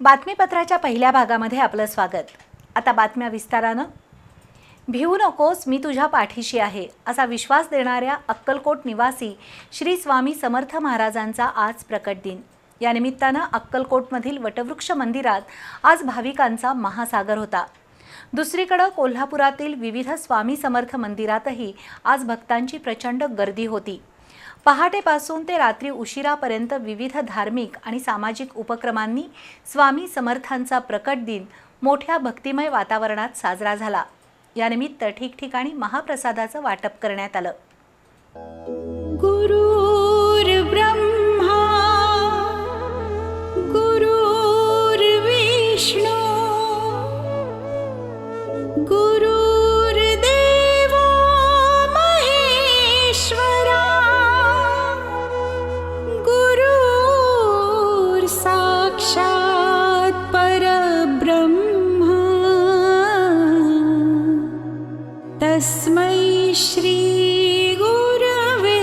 बातमीपत्राच्या पहिल्या भागामध्ये आपलं स्वागत. आता बातम्या विस्तारानं. भिवू नकोस मी तुझ्या पाठीशी आहे असा विश्वास देणाऱ्या अक्कलकोट निवासी श्री स्वामी समर्थ महाराजांचा आज प्रकट दिन. या निमित्तानं अक्कलकोटमधील वटवृक्ष मंदिरात आज भाविकांचा महासागर होता. दुसरीकडं कोल्हापुरातील विविध स्वामी समर्थ मंदिरातही आज भक्तांची प्रचंड गर्दी होती. पहाटेपासून ते रात्री उशिरापर्यंत विविध धार्मिक आणि सामाजिक उपक्रमांनी स्वामी समर्थांचा प्रकट दिन मोठ्या भक्तिमय वातावरणात साजरा झाला. यानिमित्त ठिकठिकाणी महाप्रसादाचं वाटप करण्यात आलं. गुरु तस्मै श्री गुरवे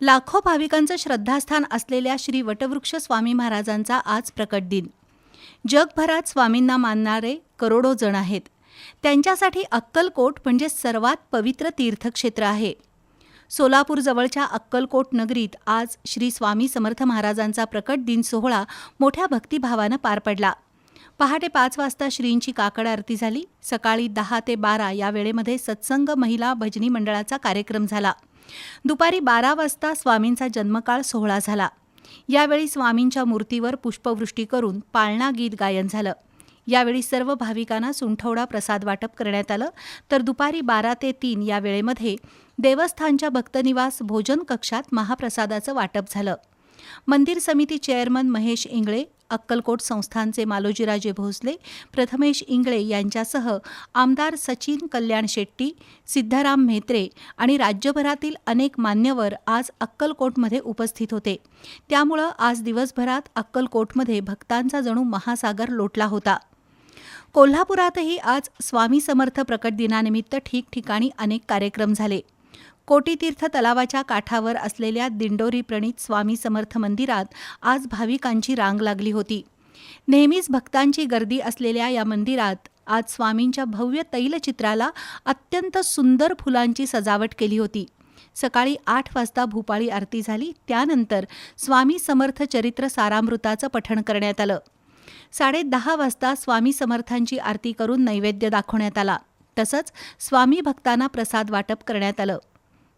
लाखो भाविकांचं श्रद्धास्थान असलेल्या श्री वटवृक्ष स्वामी महाराजांचा आज प्रकट दिन. जगभरात स्वामींना मानणारे करोडो जण आहेत. त्यांच्यासाठी अक्कलकोट म्हणजे सर्वात पवित्र तीर्थक्षेत्र आहे. सोलापूरजवळच्या अक्कलकोट नगरीत आज श्री स्वामी समर्थ महाराजांचा प्रकट दिन सोहळा मोठ्या भक्तिभावानं पार पडला. पहाटे पाच वाजता श्रींची काकड आरती झाली. सकाळी दहा ते बारा या वेळेमध्ये सत्संग महिला भजनी मंडळाचा कार्यक्रम झाला. दुपारी बारा वाजता स्वामींचा जन्मकाळ सोहळा झाला. यावेळी स्वामींच्या मूर्तीवर पुष्पवृष्टी करून पाळणा गीत गायन झालं. यावेळी सर्व भाविकांना सुंठवडा प्रसाद वाटप करण्यात आलं. तर दुपारी बारा ते तीन या वेळेमध्ये देवस्थानच्या भक्तनिवास भोजन कक्षात महाप्रसादाचं वाटप झालं. मंदिर समिती चेअरमन महेश इंगळे अक्कलकोट संस्थानचे मालोजीराजे भोसले प्रथमेश इंगळे यांच्यासह आमदार सचिन कल्याण शेट्टी सिद्धाराम म्हेत्रे आणि राज्यभरातील अनेक मान्यवर आज अक्कलकोटमध्ये उपस्थित होते. त्यामुळं आज दिवसभरात अक्कलकोटमध्ये भक्तांचा जणू महासागर लोटला होता. कोल्हापुरातही आज स्वामी समर्थ प्रकट दिनानिमित्त ठिकठिकाणी अनेक कार्यक्रम झाले. कोटीतीर्थ तलावाच्या काठावर असलेल्या दिंडोरी प्रणित स्वामी समर्थ मंदिरात आज भाविकांची रांग लागली होती. नेहमीच भक्तांची गर्दी असलेल्या या मंदिरात आज स्वामींच्या भव्य तैलचित्राला अत्यंत सुंदर फुलांची सजावट केली होती. सकाळी आठ वाजता भूपाळी आरती झाली त्यानंतर स्वामी समर्थ चरित्र सारामृताचं पठण करण्यात आलं. साडे दहा वाजता स्वामी समर्थांची आरती करून नैवेद्य दाखवण्यात आला. तसंच स्वामी भक्तांना प्रसाद वाटप करण्यात आलं.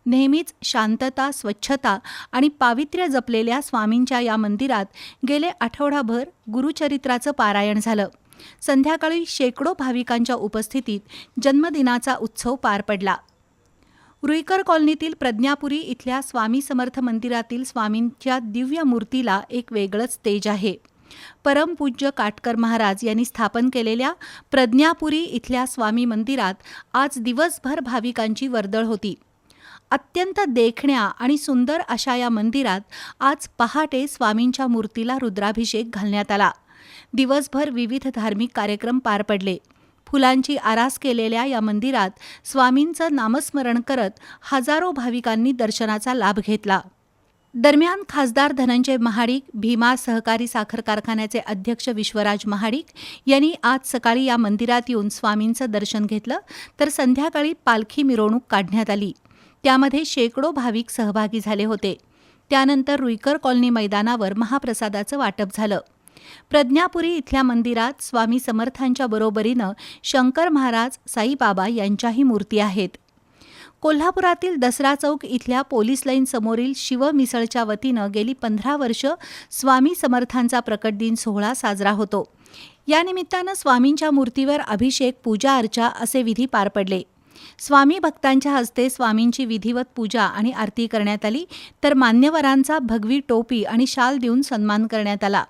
नेहमीच शांतता स्वच्छता आणि पावित्र्य जपलेल्या स्वामींच्या या मंदिरात गेले आठवडाभर गुरुचरित्राचं पारायण झालं. संध्याकाळी शेकडो भाविकांच्या उपस्थितीत जन्मदिनाचा उत्सव पार पडला. रुईकर कॉलनीतील प्रज्ञापुरी इथल्या स्वामी समर्थ मंदिरातील स्वामींच्या दिव्य मूर्तीला एक वेगळंच तेज आहे. परमपूज्य काटकर महाराज यांनी स्थापन केलेल्या प्रज्ञापुरी इथल्या स्वामी मंदिरात आज दिवसभर भाविकांची वर्दळ होती. अत्यंत देखण्या आणि सुंदर अशा या मंदिरात आज पहाटे स्वामींच्या मूर्तीला रुद्राभिषेक घालण्यात आला. दिवसभर विविध धार्मिक कार्यक्रम पार पडले. फुलांची आरास केलेल्या या मंदिरात स्वामींचं नामस्मरण करत हजारो भाविकांनी दर्शनाचा लाभ घेतला. दरम्यान खासदार धनंजय महाडिक भीमा सहकारी साखर कारखान्याचे अध्यक्ष विश्वराज महाडिक यांनी आज सकाळी या मंदिरात येऊन स्वामींचं दर्शन घेतलं तर संध्याकाळी पालखी मिरवणूक काढण्यात आली. त्यामध्ये शेकडो भाविक सहभागी झाले होते. त्यानंतर रुईकर कॉलनी मैदानावर महाप्रसादाचं वाटप झालं. प्रज्ञापुरी इथल्या मंदिरात स्वामी समर्थांच्या बरोबरीनं शंकर महाराज साईबाबा यांच्याही मूर्ती आहेत. कोल्हापुरातील दसरा चौक इथल्या पोलीस लाईन समोरील शिव मिसळच्या वतीनं गेली पंधरा वर्ष स्वामी समर्थांचा प्रकट दिन सोहळा साजरा होतो. या निमित्तानं स्वामींच्या मूर्तीवर अभिषेक पूजा अर्चा असे विधी पार पडले. स्वामी भक्तांच्या हस्ते स्वामींची विधिवत पूजा आणि आरती करण्यात आली तर मान्यवरांचा भगवी टोपी आणि शाल देऊन सन्मान करण्यात आला.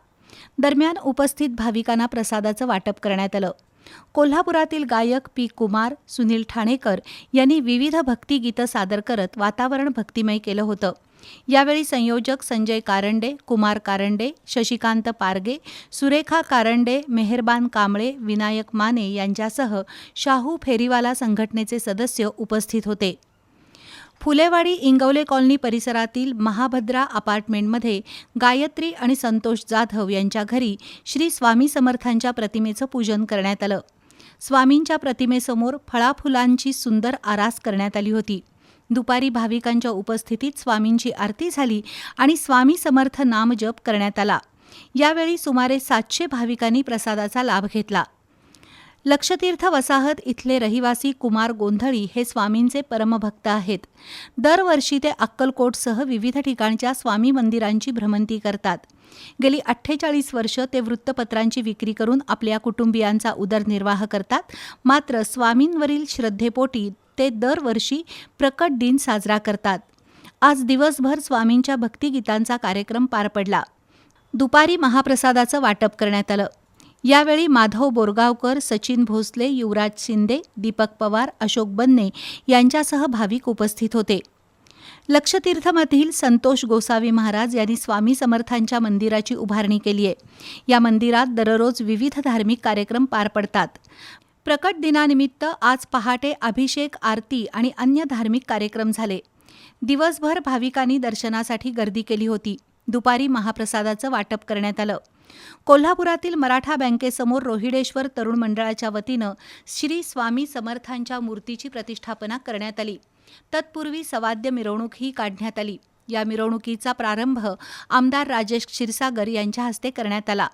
दरम्यान उपस्थित भाविकांना प्रसादाचं वाटप करण्यात आलं. कोल्हापुरातील गायक पी. कुमार सुनील ठाणेकर यांनी विविध भक्तिगीतं सादर करत वातावरण भक्तिमय केलं होतं. यावेळी संयोजक संजय कारंडे कुमार कारंडे शशिकांत पारगे सुरेखा कारंडे मेहरबान कांबळे विनायक माने यांच्यासह शाहू फेरीवाला संघटनेचे सदस्य उपस्थित होते. फुलेवाडी इंगवले कॉलनी परिसरातील महाभद्रा अपार्टमेंटमध्ये गायत्री आणि संतोष जाधव यांच्या घरी श्री स्वामी समर्थांच्या प्रतिमेचं पूजन करण्यात आलं. स्वामींच्या प्रतिमेसमोर फळाफुलांची सुंदर आरास करण्यात आली होती. दुपारी भाविकांच्या उपस्थितीत स्वामींची आरती झाली आणि स्वामी समर्थ नामजप करण्यात आला. यावेळी सुमारे सातशे भाविकांनी प्रसादाचा लाभ घेतला. लक्षतीर्थ वसाहत इथले रहिवासी कुमार गोंधळी हे स्वामींचे परमभक्त आहेत. दरवर्षी ते अक्कलकोटसह विविध ठिकाणच्या स्वामी मंदिरांची भ्रमंती करतात. गेली अठ्ठेचाळीस वर्ष ते वृत्तपत्रांची विक्री करून आपल्या कुटुंबियांचा उदरनिर्वाह करतात. मात्र स्वामींवरील श्रद्धेपोटी ते दरवर्षी प्रकट दिन साजरा करतात. आज दिवसभर स्वामींच्या भक्तिगीतांचा कार्यक्रम पार पडला. दुपारी महाप्रसादाचं वाटप करण्यात आलं. यावेळी माधव बोरगावकर सचिन भोसले युवराज शिंदे दीपक पवार अशोक बन्ने यांच्यासह भाविक उपस्थित होते. लक्षतीर्थमधील संतोष गोसावी महाराज यांनी स्वामी समर्थांच्या मंदिराची उभारणी केली आहे या मंदिरात दररोज विविध धार्मिक कार्यक्रम पार पडतात. प्रकट दिनानिमित्त आज पहाटे अभिषेक आरती आणि अन्य धार्मिक कार्यक्रम झाले. दिवसभर भाविकांनी दर्शनासाठी गर्दी केली होती. दुपारी महाप्रसादाचं वाटप करण्यात आलं. कोल्हापुरातील मराठा बँकेसमोर रोहिडेश्वर तरुण मंडळाच्या वतीनं श्री स्वामी समर्थांच्या मूर्तीची प्रतिष्ठापना करण्यात आली. तत्पूर्वी सवाद्य मिरवणूकही काढण्यात आली. या मिरवणुकीचा प्रारंभ आमदार राजेश क्षीरसागर यांच्या हस्ते करण्यात आला.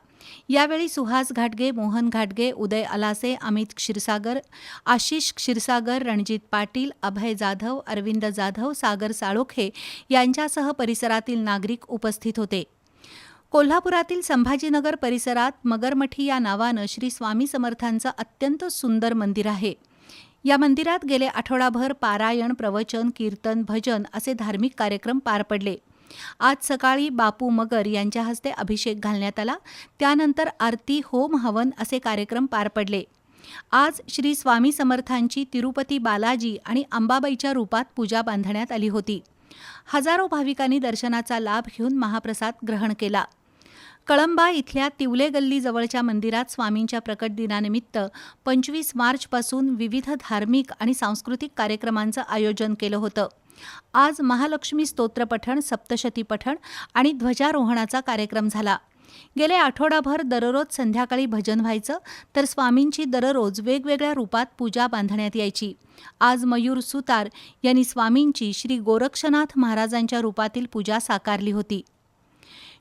यावेळी सुहास घाटगे मोहन घाटगे उदय अलासे अमित क्षीरसागर आशिष क्षीरसागर रणजित पाटील अभय जाधव अरविंद जाधव सागर साळोखे यांच्यासह परिसरातील नागरिक उपस्थित होते. कोल्हापुरातील संभाजीनगर परिसरात मगरमठी या नावानं श्री स्वामी समर्थांचं अत्यंत सुंदर मंदिर आहे. या मंदिरात गेले आठवडाभर पारायण प्रवचन कीर्तन भजन असे धार्मिक कार्यक्रम पार पडले. आज सकाळी बापू मगर यांच्या हस्ते अभिषेक घालण्यात आला. त्यानंतर आरती होम हवन असे कार्यक्रम पार पडले. आज श्री स्वामी समर्थांची तिरुपती बालाजी आणि अंबाबाईच्या रूपात पूजा बांधण्यात आली होती. हजारो भाविकांनी दर्शनाचा लाभ घेऊन महाप्रसाद ग्रहण केला. कळंबा इथल्या तिवले गल्लीजवळच्या मंदिरात स्वामींच्या प्रकट दिनानिमित्त पंचवीस मार्चपासून विविध धार्मिक आणि सांस्कृतिक कार्यक्रमांचं आयोजन केलं होतं. आज महालक्ष्मी स्तोत्रपठण सप्तशती पठण आणि ध्वजारोहणाचा कार्यक्रम झाला. गेले आठवडाभर दररोज संध्याकाळी भजन व्हायचं तर स्वामींची दररोज वेगवेगळ्या रूपात पूजा बांधण्यात यायची. आज मयूर सुतार यांनी स्वामींची श्री गोरक्षनाथ महाराजांच्या रूपातील पूजा साकारली होती.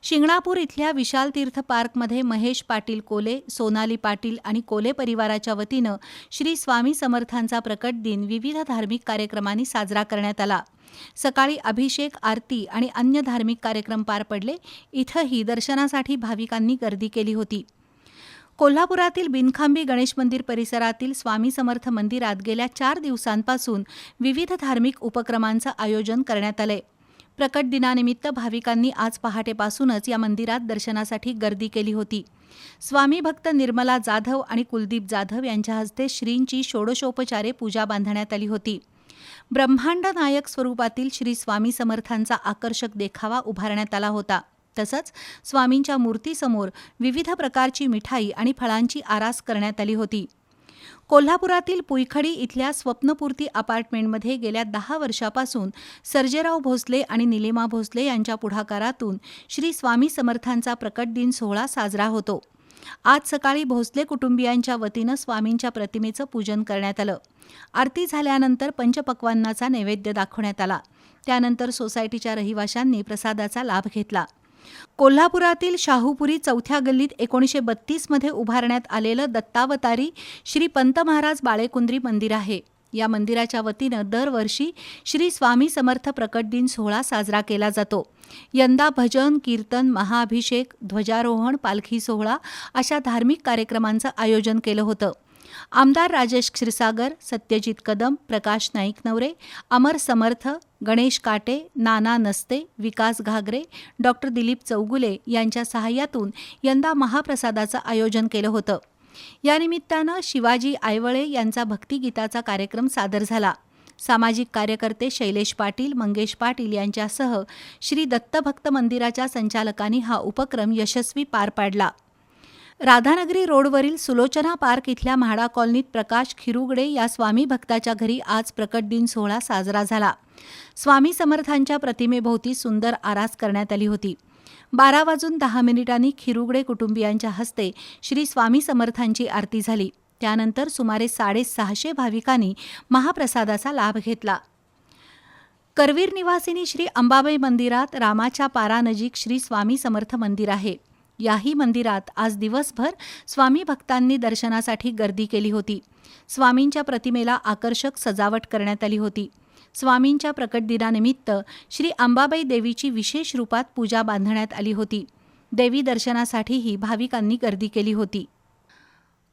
शिंगणापूर इथल्या विशाल तीर्थ पार्कमध्ये महेश पाटील कोले सोनाली पाटील आणि कोले परिवाराच्या वतीनं श्री स्वामी समर्थांचा प्रकट दिन विविध धार्मिक कार्यक्रमांनी साजरा करण्यात आला. सकाळी अभिषेक आरती आणि अन्य धार्मिक कार्यक्रम पार पडले. इथंही दर्शनासाठी भाविकांनी गर्दी केली होती. कोल्हापुरातील बिनखांबी गणेश मंदिर परिसरातील स्वामी समर्थ मंदिरात गेल्या चार दिवसांपासून विविध धार्मिक उपक्रमांचं आयोजन करण्यात आलंय. प्रकट दिनानिमित्त भाविकांनी आज पहाटेपासूनच या मंदिरात दर्शनासाठी गर्दी केली होती. स्वामी भक्त निर्मला जाधव आणि कुलदीप जाधव यांच्या हस्ते श्रींची षोडशोपचारे पूजा बांधण्यात आली होती. ब्रह्मांड नायक स्वरूपातील श्री स्वामी समर्थांचा आकर्षक देखावा उभारण्यात आला होता. तसंच स्वामींच्या मूर्तीसमोर विविध प्रकारची मिठाई आणि फळांची आरास करण्यात आली होती. कोल्हापुरातील पुईखडी इथल्या स्वप्नपूर्ती अपार्टमेंटमध्ये गेल्या दहा वर्षापासून सर्जेराव भोसले आणि निलिमा भोसले यांच्या पुढाकारातून श्री स्वामी समर्थांचा प्रकट दिन सोहळा साजरा होतो. आज सकाळी भोसले कुटुंबियांच्या वतीनं स्वामींच्या प्रतिमेचं पूजन करण्यात आलं. आरती झाल्यानंतर पंचपक्वांनाचा नैवेद्य दाखवण्यात आला. त्यानंतर सोसायटीच्या रहिवाशांनी प्रसादाचा लाभ घेतला. कोल्हापुरातील शाहूपुरी चौथ्या गल्लीत एकोणीसशे बत्तीसमध्ये उभारण्यात आलेलं दत्तावतारी श्री पंत महाराज बाळेकुंद्री मंदिर आहे. या मंदिराच्या वतीनं दरवर्षी श्री स्वामी समर्थ प्रकट दिन सोहळा साजरा केला जातो. यंदा भजन कीर्तन महाअभिषेक ध्वजारोहण पालखी सोहळा अशा धार्मिक कार्यक्रमांचं आयोजन केलं होतं. आमदार राजेश क्षीरसागर सत्यजित कदम प्रकाश नाईक नवरे अमर समर्थ गणेश काटे नाना नस्ते विकास घागरे डॉक्टर दिलीप चौगुले यांच्या सहाय्यातून यंदा महाप्रसादाचं आयोजन केलं होतं. यानिमित्तानं शिवाजी आयवळे यांचा भक्तिगीताचा कार्यक्रम सादर झाला. सामाजिक कार्यकर्ते शैलेश पाटील मंगेश पाटील यांच्यासह श्री दत्तभक्त मंदिराच्या संचालकांनी हा उपक्रम यशस्वी पार पाडला. राधानगरी रोडवरील सुलोचना पार्क इथल्या म्हाडा कॉलनीत प्रकाश खिरुगडे या स्वामी भक्ताच्या घरी आज प्रकट दिन सोहळा साजरा झाला. स्वामी समर्थांच्या प्रतिमेभोवती सुंदर आरास करण्यात आली होती. बारा वाजून दहा मिनिटांनी खिरुगडे कुटुंबियांच्या हस्ते श्री स्वामी समर्थांची आरती झाली. त्यानंतर सुमारे साडेसहाशे भाविकांनी महाप्रसादाचा लाभ घेतला. करवीर निवासिनी श्री अंबाबाई मंदिरात रामाच्या पारानजीक श्री स्वामी समर्थ मंदिर आहे. याही मंदिरात आज दिवसभर स्वामी भक्तांनी दर्शनासाठी गर्दी केली होती. स्वामींच्या प्रतिमेला आकर्षक सजावट करण्यात आली होती. स्वामींच्या प्रकट दिनानिमित्त श्री अंबाबाई देवीची विशेष रूपात पूजा बांधण्यात आली होती. देवी दर्शनासाठीही भाविकांनी गर्दी केली होती.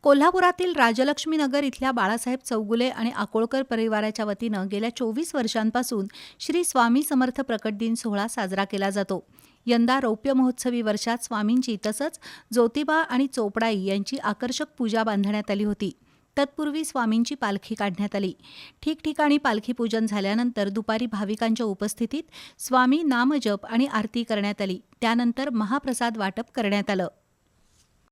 कोल्हापुरातील राजलक्ष्मी नगर इथल्या बाळासाहेब चौगुले आणि आकोळकर परिवाराच्या वतीनं गेल्या चोवीस वर्षांपासून श्री स्वामी समर्थ प्रकट दिन सोहळा साजरा केला जातो. यंदा रौप्य महोत्सवी वर्षात स्वामींची तसंच ज्योतिबा आणि चोपडाई यांची आकर्षक पूजा बांधण्यात आली होती. तत्पूर्वी स्वामींची पालखी काढण्यात आली. ठिकठिकाणी पालखी पूजन झाल्यानंतर दुपारी भाविकांच्या उपस्थितीत स्वामी नामजप आणि आरती करण्यात आली. त्यानंतर महाप्रसाद वाटप करण्यात आलं.